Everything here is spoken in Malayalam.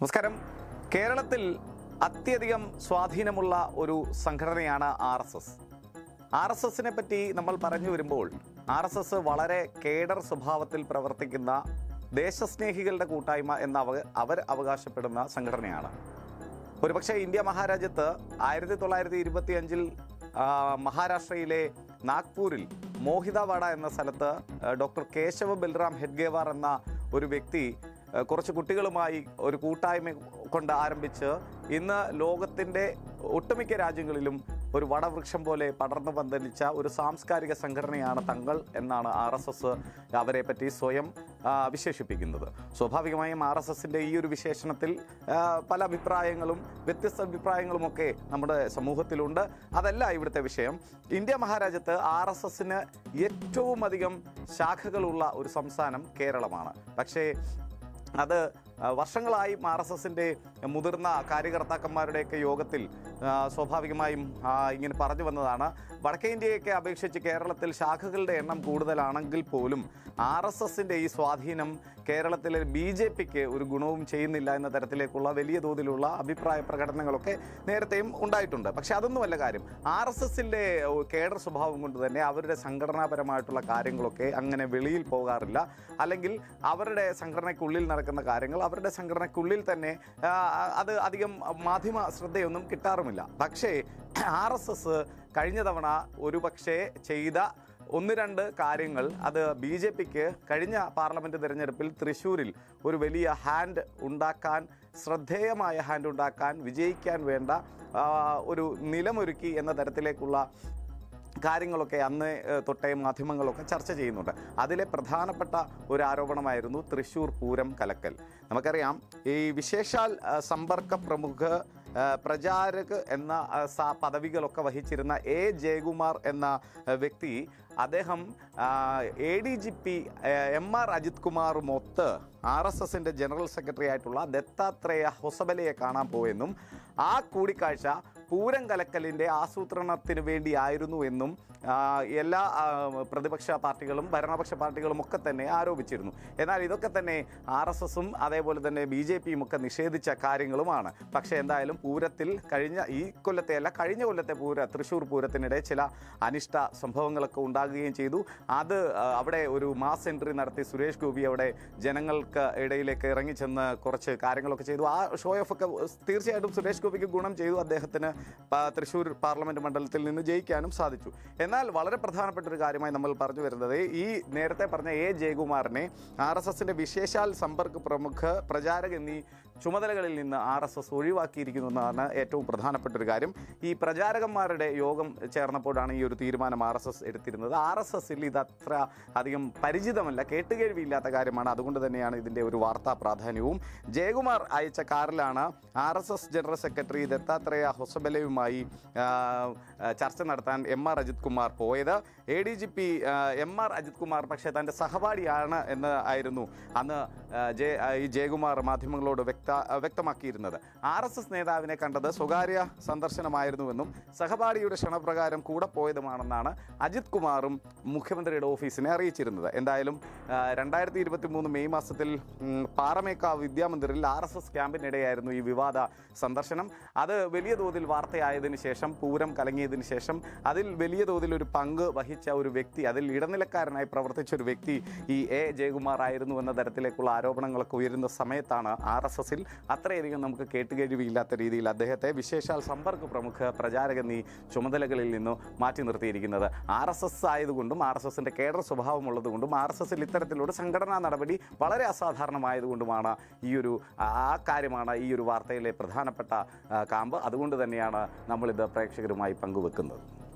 നമസ്കാരം. കേരളത്തിൽ അത്യധികം സ്വാധീനമുള്ള ഒരു സംഘടനയാണ് R S S. R S എസിനെ പറ്റി നമ്മൾ പറഞ്ഞു വരുമ്പോൾ ആർ എസ് എസ് വളരെ കേഡർ സ്വഭാവത്തിൽ പ്രവർത്തിക്കുന്ന ദേശസ്നേഹികളുടെ കൂട്ടായ്മ എന്ന അവ അവർ അവകാശപ്പെടുന്ന സംഘടനയാണ്. ഒരുപക്ഷെ ഇന്ത്യ മഹാരാജ്യത്ത് ആയിരത്തി തൊള്ളായിരത്തി ഇരുപത്തി അഞ്ചിൽ മഹാരാഷ്ട്രയിലെ നാഗ്പൂരിൽ മോഹിതവാഡ എന്ന സ്ഥലത്ത് ഡോക്ടർ കേശവ് ബൽറാം ഹെഡ്ഗേവാർ എന്ന ഒരു വ്യക്തി കുറച്ച് കുട്ടികളുമായി ഒരു കൂട്ടായ്മ കൊണ്ട് ആരംഭിച്ച് ഇന്ന് ലോകത്തിന്റെ ഒട്ടുമിക്ക രാജ്യങ്ങളിലും ഒരു വടവൃക്ഷം പോലെ പടർന്നു പന്തലിച്ച ഒരു സാംസ്കാരിക സംഘടനയാണ് തങ്ങൾ എന്നാണ് ആർ എസ് എസ് അവരെ പറ്റി സ്വയം വിശേഷിപ്പിക്കുന്നത്. സ്വാഭാവികമായും ആർ എസ് എസിന്റെ ഈ ഒരു വിശേഷണത്തിൽ പല അഭിപ്രായങ്ങളും വ്യത്യസ്ത അഭിപ്രായങ്ങളുമൊക്കെ നമ്മുടെ സമൂഹത്തിലുണ്ട്. അതല്ല ഇവിടുത്തെ വിഷയം. ഇന്ത്യ മഹാരാജ്യത്ത് ആർ എസ് എസിന് ഏറ്റവും അധികം ശാഖകളുള്ള ഒരു സംസ്ഥാനം കേരളമാണ്. പക്ഷേ അത് ആ, വർഷങ്ങളായി ആർ എസ് എസിന്റെ മുതിർന്ന കാര്യകർത്താക്കന്മാരുടെയൊക്കെ യോഗത്തിൽ സ്വാഭാവികമായും ഇങ്ങനെ പറഞ്ഞു വന്നതാണ്. വടക്കേ ഇന്ത്യയൊക്കെ അപേക്ഷിച്ച് കേരളത്തിൽ ശാഖകളുടെ എണ്ണം കൂടുതലാണെങ്കിൽ പോലും ആർ എസ് എസിന്റെ ഈ സ്വാധീനം കേരളത്തിലെ ബി ജെ പിക്ക് ഒരു ഗുണവും ചെയ്യുന്നില്ല എന്ന തരത്തിലേക്കുള്ള വലിയ തോതിലുള്ള അഭിപ്രായ പ്രകടനങ്ങളൊക്കെ നേരത്തെയും ഉണ്ടായിട്ടുണ്ട്. പക്ഷെ അതൊന്നുമല്ല കാര്യം. ആർ എസ് എസിന്റെ കേഡർ സ്വഭാവം കൊണ്ട് തന്നെ അവരുടെ സംഘടനാപരമായിട്ടുള്ള കാര്യങ്ങളൊക്കെ അങ്ങനെ വെളിയിൽ പോകാറില്ല. അല്ലെങ്കിൽ അവരുടെ സംഘടനയ്ക്കുള്ളിൽ നടക്കുന്ന കാര്യങ്ങൾ അവരുടെ സംഘടനയ്ക്കുള്ളിൽ തന്നെ അത് അധികം മാധ്യമ ശ്രദ്ധയൊന്നും കിട്ടാറുമില്ല. പക്ഷേ ആർ എസ് എസ് കഴിഞ്ഞ തവണ ഒരു പക്ഷേ ചെയ്ത ഒന്ന് രണ്ട് കാര്യങ്ങൾ അത് ബി ജെ പിക്ക് കഴിഞ്ഞ പാർലമെന്റ് തിരഞ്ഞെടുപ്പിൽ തൃശ്ശൂരിൽ ഒരു വലിയ ഹാൻഡ് ഉണ്ടാക്കാൻ ശ്രദ്ധേയമായ ഹാൻഡ് ഉണ്ടാക്കാൻ വിജയിക്കാൻ വേണ്ട ഒരു നിലമൊരുക്കി എന്ന തരത്തിലേക്കുള്ള കാര്യങ്ങളൊക്കെ അന്ന് തൊട്ടേ മാധ്യമങ്ങളൊക്കെ ചർച്ച ചെയ്യുന്നുണ്ട്. അതിലെ പ്രധാനപ്പെട്ട ഒരു ആരോപണമായിരുന്നു തൃശ്ശൂർ പൂരം കലക്കൽ. നമുക്കറിയാം ഈ വിശേഷാൽ സമ്പർക്ക പ്രമുഖ പ്രചാരക് എന്ന പദവികളൊക്കെ വഹിച്ചിരുന്ന എ. ജയകുമാർ എന്ന വ്യക്തി അദ്ദേഹം A D G P M R Ajith കുമാറുമൊത്ത് R S എസിന്റെ ജനറൽ സെക്രട്ടറി ആയിട്ടുള്ള ദത്താത്രേയ ഹൊസബലയെ കാണാൻ പോയെന്നും ആ കൂടിക്കാഴ്ച പൂരം കലക്കലിന്റെ ആസൂത്രണത്തിന് വേണ്ടിയായിരുന്നു എന്നും എല്ലാ പ്രതിപക്ഷ പാർട്ടികളും ഭരണപക്ഷ പാർട്ടികളും ഒക്കെ തന്നെ ആരോപിച്ചിരുന്നു. എന്നാൽ ഇതൊക്കെ തന്നെ ആർ എസ് എസും അതേപോലെ തന്നെ ബി ജെ പിയും ഒക്കെ നിഷേധിച്ച കാര്യങ്ങളുമാണ്. പക്ഷേ എന്തായാലും പൂരത്തിൽ കഴിഞ്ഞ ഈ കൊല്ലത്തെ അല്ല കഴിഞ്ഞ കൊല്ലത്തെ പൂര തൃശ്ശൂർ പൂരത്തിനിടെ ചില അനിഷ്ട സംഭവങ്ങളൊക്കെ ഉണ്ടാകുകയും ചെയ്തു. അത് അവിടെ ഒരു മാസ് എൻട്രി നടത്തി സുരേഷ് ഗോപി അവിടെ ജനങ്ങൾക്ക് ഇടയിലേക്ക് ഇറങ്ങിച്ചെന്ന് കുറച്ച് കാര്യങ്ങളൊക്കെ ചെയ്തു. ആ ഷോ ഓഫ് ഒക്കെ തീർച്ചയായിട്ടും സുരേഷ് ഗോപിക്ക് ഗുണം ചെയ്തു അദ്ദേഹത്തിന്. തൃശ്ശൂർ പാർലമെന്റ് മണ്ഡലത്തിൽ നിന്ന് ജയിക്കാനും സാധിച്ചു. എന്നാൽ വളരെ പ്രധാനപ്പെട്ട ഒരു കാര്യമായി നമ്മൾ പറഞ്ഞു വരുന്നത് ഈ നേരത്തെ പറഞ്ഞ എ ജയകുമാറിനെ ആർ എസ് വിശേഷാൽ സമ്പർക്ക് പ്രമുഖ പ്രചാരക എന്നീ ചുമതലകളിൽ നിന്ന് ആർ എസ് എസ് ഒഴിവാക്കിയിരിക്കുന്നു എന്നതാണ് ഏറ്റവും പ്രധാനപ്പെട്ട ഒരു കാര്യം. ഈ പ്രചാരകന്മാരുടെ യോഗം ചേർന്നപ്പോഴാണ് ഈ ഒരു തീരുമാനം ആർ എസ് എസ് എടുത്തിരുന്നത്. ആർ എസ് എസിൽ ഇത് അത്ര അധികം പരിചിതമല്ല കേട്ടുകേഴ്വിയില്ലാത്ത കാര്യമാണ്. അതുകൊണ്ട് തന്നെയാണ് ഇതിന്റെ ഒരു വാർത്താ പ്രാധാന്യവും. ജയകുമാർ അയച്ച കാറിലാണ് R S S general secretary Dattatreya ഹൊസബലയുമായി ചർച്ച നടത്താൻ എം ആർ അജിത് കുമാർ പോയത്. A D G P M R Ajith Kumar പക്ഷേ തന്റെ സഹപാഠിയാണ് എന്ന് ആയിരുന്നു. അന്ന് ജയ ഈ ജയകുമാർ മാധ്യമങ്ങളോട് വ്യക്ത വ്യക്തമാക്കിയിരുന്നത്. ആർ എസ് എസ് നേതാവിനെ കണ്ടത് സ്വകാര്യ സന്ദർശനമായിരുന്നുവെന്നും സഹപാഠിയുടെ ക്ഷണപ്രകാരം കൂടെ പോയതുമാണെന്നാണ് അജിത് കുമാറും മുഖ്യമന്ത്രിയുടെ ഓഫീസിനെ അറിയിച്ചിരുന്നത്. എന്തായാലും രണ്ടായിരത്തി ഇരുപത്തി മൂന്ന് മെയ് മാസത്തിൽ പാറമേക്കാവ് വിദ്യാമന്ദിറിൽ ആർ എസ് എസ് ക്യാമ്പിനിടെയായിരുന്നു ഈ വിവാദ സന്ദർശനം. അത് വലിയ തോതിൽ വാർത്തയായതിനു ശേഷം പൂരം കലങ്ങിയതിനു ശേഷം അതിൽ വലിയ തോതിൽ ഒരു പങ്ക് വഹിച്ച ഒരു വ്യക്തി അതിൽ ഇടനിലക്കാരനായി പ്രവർത്തിച്ച ഒരു വ്യക്തി ഈ എ. ജയകുമാർ ആയിരുന്നു എന്ന തരത്തിലേക്കുള്ള ആരോപണങ്ങളൊക്കെ ഉയരുന്ന സമയത്താണ് ആർ എസ് എസിൽ അത്രയധികം നമുക്ക് കേട്ടുകഴിവില്ലാത്ത രീതിയിൽ അദ്ദേഹത്തെ വിശേഷാൽ സമ്പർക്ക പ്രമുഖ പ്രചാരക നീ ചുമതലകളിൽ നിന്നും മാറ്റി നിർത്തിയിരിക്കുന്നത്. ആർ എസ് എസ് ആയതുകൊണ്ടും ആർ എസ് എസിന്റെ കേഡർ സ്വഭാവമുള്ളതുകൊണ്ടും ആർ എസ് എസിൽ ഇത്തരത്തിലൊരു സംഘടനാ നടപടി വളരെ അസാധാരണമായതുകൊണ്ടുമാണ് ഈ ഒരു ആ കാര്യമാണ് ഈ ഒരു വാർത്തയിലെ പ്രധാനപ്പെട്ട കാമ്പ്. അതുകൊണ്ട് തന്നെയാണ് നമ്മളിത് പ്രേക്ഷകരുമായി പങ്കുവെക്കുന്നത്.